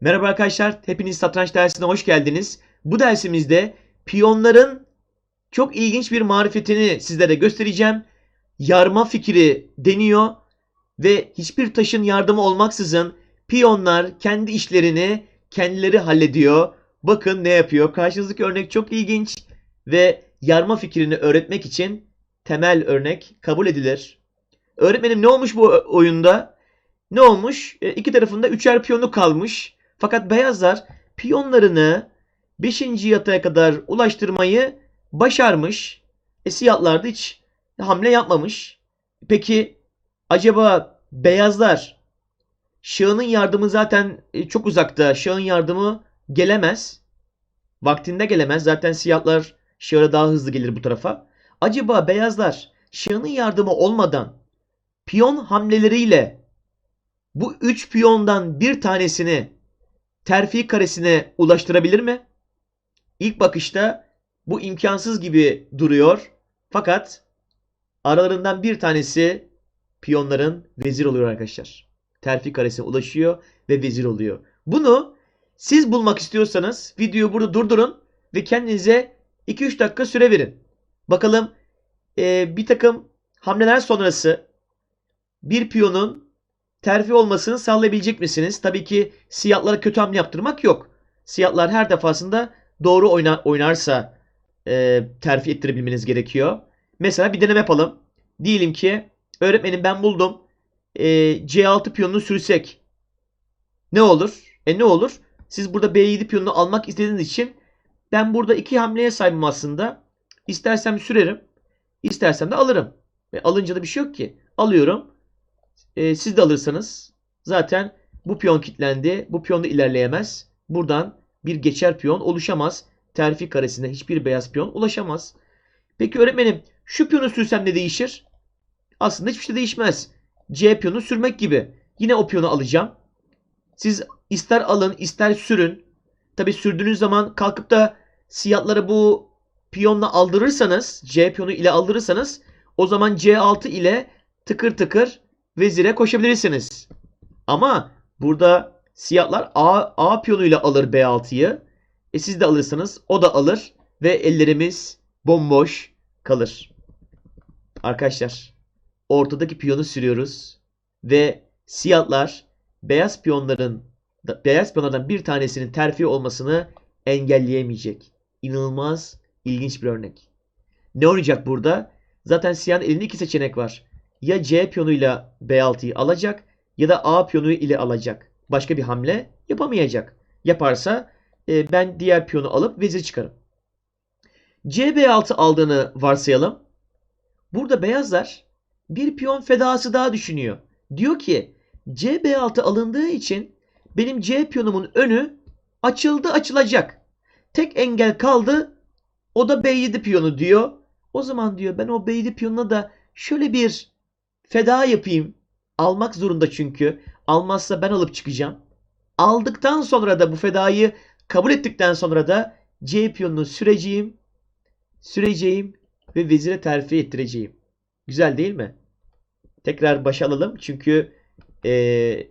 Merhaba arkadaşlar, hepiniz satranç dersine hoş geldiniz. Bu dersimizde piyonların çok ilginç bir marifetini sizlere göstereceğim. Yarma fikri deniyor ve hiçbir taşın yardımı olmaksızın piyonlar kendi işlerini kendileri hallediyor. Bakın ne yapıyor. Karşınızdaki örnek çok ilginç ve yarma fikrini öğretmek için temel örnek kabul edilir. Öğretmenim ne olmuş bu oyunda? Ne olmuş? E, iki tarafında üçer piyonu kalmış. Fakat beyazlar piyonlarını 5. yatağa kadar ulaştırmayı başarmış. E siyahlar da hiç hamle yapmamış. Peki acaba beyazlar şahının yardımı zaten e, çok uzakta. Şahın yardımı gelemez. Vaktinde gelemez. Zaten siyahlar şahına daha hızlı gelir bu tarafa. Acaba beyazlar şahının yardımı olmadan piyon hamleleriyle bu üç piyondan bir tanesini terfi karesine ulaştırabilir mi? İlk bakışta bu imkansız gibi duruyor. Fakat aralarından bir tanesi piyonların vezir oluyor arkadaşlar. Terfi karesine ulaşıyor ve vezir oluyor. Bunu siz bulmak istiyorsanız videoyu burada durdurun ve kendinize 2-3 dakika süre verin. Bakalım e, bir takım hamleler sonrası bir piyonun terfi olmasını sağlayabilecek misiniz? Tabii ki siyahlara kötü hamle yaptırmak yok. Siyahlar her defasında doğru oynar, oynarsa e, terfi ettirebilmeniz gerekiyor. Mesela bir deneme yapalım. Diyelim ki öğretmenim ben buldum. E, C6 piyonunu sürsek ne olur? E ne olur? Siz burada B7 piyonunu almak istediğiniz için ben burada iki hamleye sahibim aslında. İstersem sürerim. istersem de alırım. Ve alınca da bir şey yok ki. Alıyorum. E, siz de alırsanız zaten bu piyon kilitlendi. Bu piyon da ilerleyemez. Buradan bir geçer piyon oluşamaz. Terfi karesinde hiçbir beyaz piyon ulaşamaz. Peki öğretmenim şu piyonu sürsem ne değişir? Aslında hiçbir şey değişmez. C piyonu sürmek gibi. Yine o piyonu alacağım. Siz ister alın ister sürün. Tabi sürdüğünüz zaman kalkıp da siyahlara bu piyonla aldırırsanız C piyonu ile aldırırsanız o zaman C6 ile tıkır tıkır vezire koşabilirsiniz. Ama burada siyahlar A, A piyonuyla alır B6'yı. E siz de alırsanız o da alır ve ellerimiz bomboş kalır. Arkadaşlar ortadaki piyonu sürüyoruz ve siyahlar beyaz piyonların beyaz piyonlardan bir tanesinin terfi olmasını engelleyemeyecek. İnanılmaz ilginç bir örnek. Ne olacak burada? Zaten siyahın elinde iki seçenek var. Ya C piyonuyla B6'yı alacak ya da A piyonu ile alacak. Başka bir hamle yapamayacak. Yaparsa e, ben diğer piyonu alıp vezir çıkarım. CB6 aldığını varsayalım. Burada beyazlar bir piyon fedası daha düşünüyor. Diyor ki CB6 alındığı için benim C piyonumun önü açıldı açılacak. Tek engel kaldı o da B7 piyonu diyor. O zaman diyor ben o B7 piyonuna da şöyle bir feda yapayım. Almak zorunda çünkü. Almazsa ben alıp çıkacağım. Aldıktan sonra da bu fedayı kabul ettikten sonra da C piyonunu süreceğim. Süreceğim ve vezire terfi ettireceğim. Güzel değil mi? Tekrar başa alalım. Çünkü e,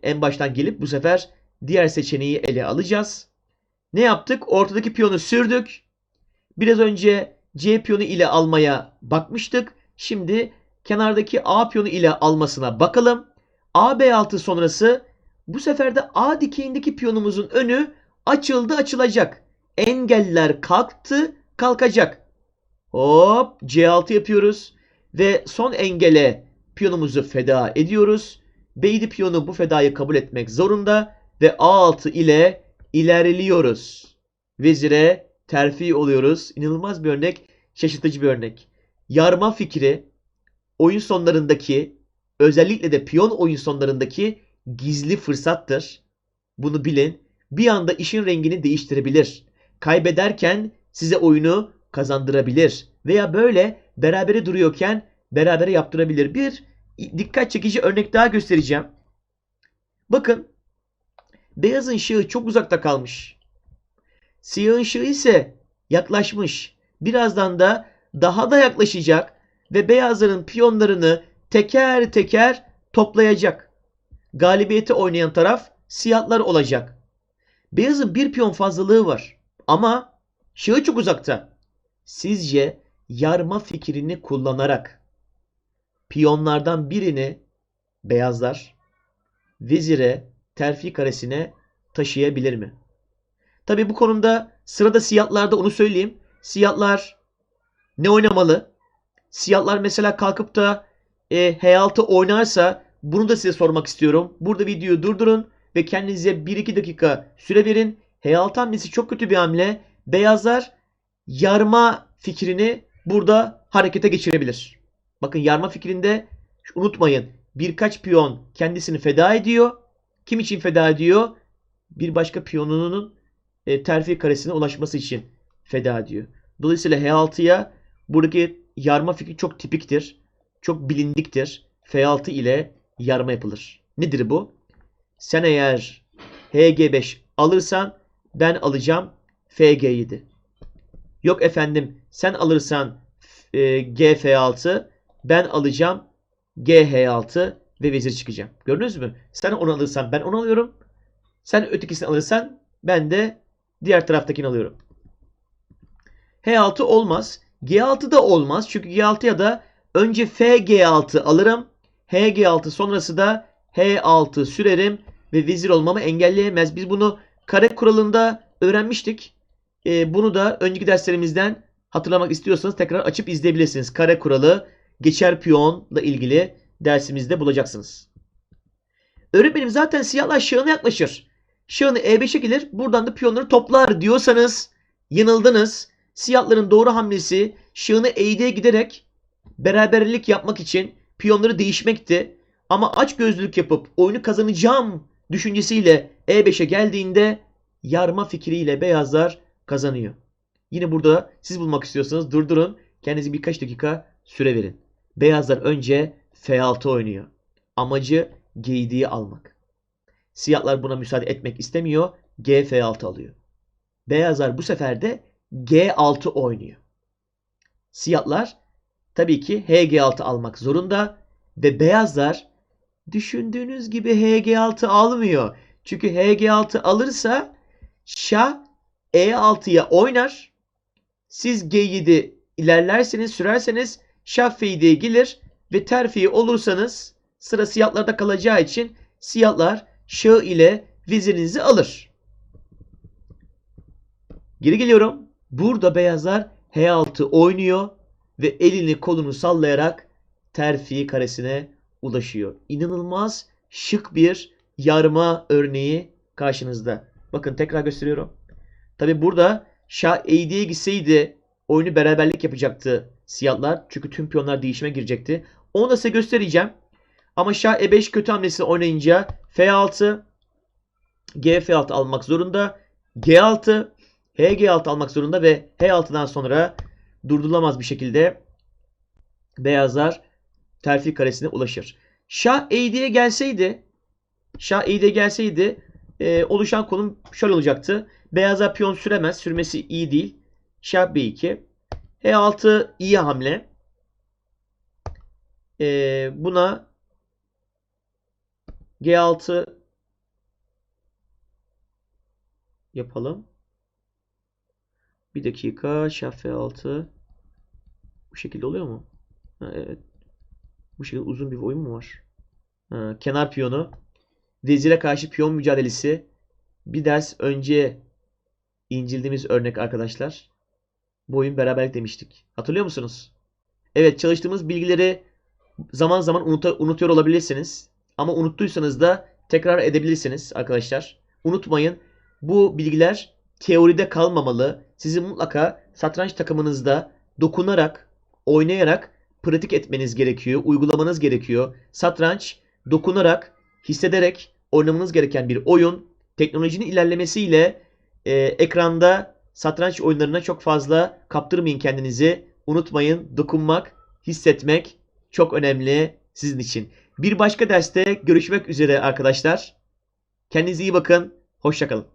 en baştan gelip bu sefer diğer seçeneği ele alacağız. Ne yaptık? Ortadaki piyonu sürdük. Biraz önce C piyonu ile almaya bakmıştık. Şimdi kenardaki A piyonu ile almasına bakalım. A B6 sonrası bu sefer de A dikeyindeki piyonumuzun önü açıldı açılacak. Engeller kalktı kalkacak. Hop C6 yapıyoruz. Ve son engele piyonumuzu feda ediyoruz. B7 piyonu bu fedayı kabul etmek zorunda. Ve A6 ile ilerliyoruz. Vezire terfi oluyoruz. İnanılmaz bir örnek. Şaşırtıcı bir örnek. Yarma fikri oyun sonlarındaki özellikle de piyon oyun sonlarındaki gizli fırsattır. Bunu bilin. Bir anda işin rengini değiştirebilir. Kaybederken size oyunu kazandırabilir. Veya böyle berabere duruyorken berabere yaptırabilir. Bir dikkat çekici örnek daha göstereceğim. Bakın beyazın şahı çok uzakta kalmış. Siyahın şahı ise yaklaşmış. Birazdan da daha da yaklaşacak ve beyazların piyonlarını teker teker toplayacak. Galibiyeti oynayan taraf siyahlar olacak. Beyazın bir piyon fazlalığı var. Ama şahı çok uzakta. Sizce yarma fikrini kullanarak piyonlardan birini beyazlar vezire terfi karesine taşıyabilir mi? Tabi bu konumda sırada siyahlarda onu söyleyeyim. Siyahlar ne oynamalı? Siyahlar mesela kalkıp da e, H6 oynarsa bunu da size sormak istiyorum. Burada videoyu durdurun ve kendinize 1-2 dakika süre verin. H6 hamlesi çok kötü bir hamle. Beyazlar yarma fikrini burada harekete geçirebilir. Bakın yarma fikrinde unutmayın birkaç piyon kendisini feda ediyor. Kim için feda ediyor? Bir başka piyonunun e, terfi karesine ulaşması için feda ediyor. Dolayısıyla H6'ya buradaki yarma fikri çok tipiktir. Çok bilindiktir. F6 ile yarma yapılır. Nedir bu? Sen eğer HG5 alırsan ben alacağım FG7. Yok efendim sen alırsan e, GF6 ben alacağım GH6 ve vezir çıkacağım. Gördünüz mü? Sen onu alırsan ben onu alıyorum. Sen ötekisini alırsan ben de diğer taraftakini alıyorum. H6 olmaz. G6 da olmaz. Çünkü G6'ya da önce FG6 alırım. HG6 sonrası da H6 sürerim ve vezir olmamı engelleyemez. Biz bunu kare kuralında öğrenmiştik. Ee, bunu da önceki derslerimizden hatırlamak istiyorsanız tekrar açıp izleyebilirsiniz. Kare kuralı geçer piyonla ilgili dersimizde bulacaksınız. Öğretmenim zaten siyahlar şahına yaklaşır. Şahını E5'e gelir buradan da piyonları toplar diyorsanız yanıldınız. Siyahların doğru hamlesi şahını E7'ye giderek beraberlik yapmak için piyonları değişmekti. Ama aç gözlülük yapıp oyunu kazanacağım düşüncesiyle E5'e geldiğinde yarma fikriyle beyazlar kazanıyor. Yine burada siz bulmak istiyorsanız durdurun. Kendinize birkaç dakika süre verin. Beyazlar önce F6 oynuyor. Amacı G7'yi almak. Siyahlar buna müsaade etmek istemiyor. G F6 alıyor. Beyazlar bu sefer de G6 oynuyor. Siyahlar tabii ki HG6 almak zorunda ve beyazlar düşündüğünüz gibi HG6 almıyor. Çünkü HG6 alırsa Şah E6'ya oynar. Siz G7 ilerlerseniz, sürerseniz Şah F7'ye gelir ve terfi olursanız sıra siyahlarda kalacağı için siyahlar Şah ile vezirinizi alır. Geri geliyorum. Burada beyazlar H6 oynuyor ve elini kolunu sallayarak terfi karesine ulaşıyor. İnanılmaz şık bir yarma örneği karşınızda. Bakın tekrar gösteriyorum. Tabi burada Şah E7'ye gitseydi oyunu beraberlik yapacaktı siyahlar. Çünkü tüm piyonlar değişime girecekti. Onu da size göstereceğim. Ama Şah E5 kötü hamlesi oynayınca F6 G F6 almak zorunda. G6 HG6 almak zorunda ve H6'dan sonra durdurulamaz bir şekilde beyazlar terfi karesine ulaşır. Şah E7'ye gelseydi Şah E7'ye gelseydi e, oluşan konum şöyle olacaktı. Beyazlar piyon süremez. Sürmesi iyi değil. Şah B2. H6 iyi hamle. E, buna G6 yapalım. Bir dakika. Şah F6. Bu şekilde oluyor mu? Ha, evet. Bu şekilde uzun bir oyun mu var? Ha, kenar piyonu. Vezire karşı piyon mücadelesi. Bir ders önce incildiğimiz örnek arkadaşlar. Bu oyun beraberlik demiştik. Hatırlıyor musunuz? Evet çalıştığımız bilgileri zaman zaman unuta, unutuyor olabilirsiniz. Ama unuttuysanız da tekrar edebilirsiniz arkadaşlar. Unutmayın bu bilgiler teoride kalmamalı. Sizin mutlaka satranç takımınızda dokunarak, oynayarak pratik etmeniz gerekiyor, uygulamanız gerekiyor. Satranç dokunarak, hissederek oynamanız gereken bir oyun. Teknolojinin ilerlemesiyle e, ekranda satranç oyunlarına çok fazla kaptırmayın kendinizi. Unutmayın dokunmak, hissetmek çok önemli sizin için. Bir başka derste görüşmek üzere arkadaşlar. Kendinize iyi bakın. Hoşçakalın.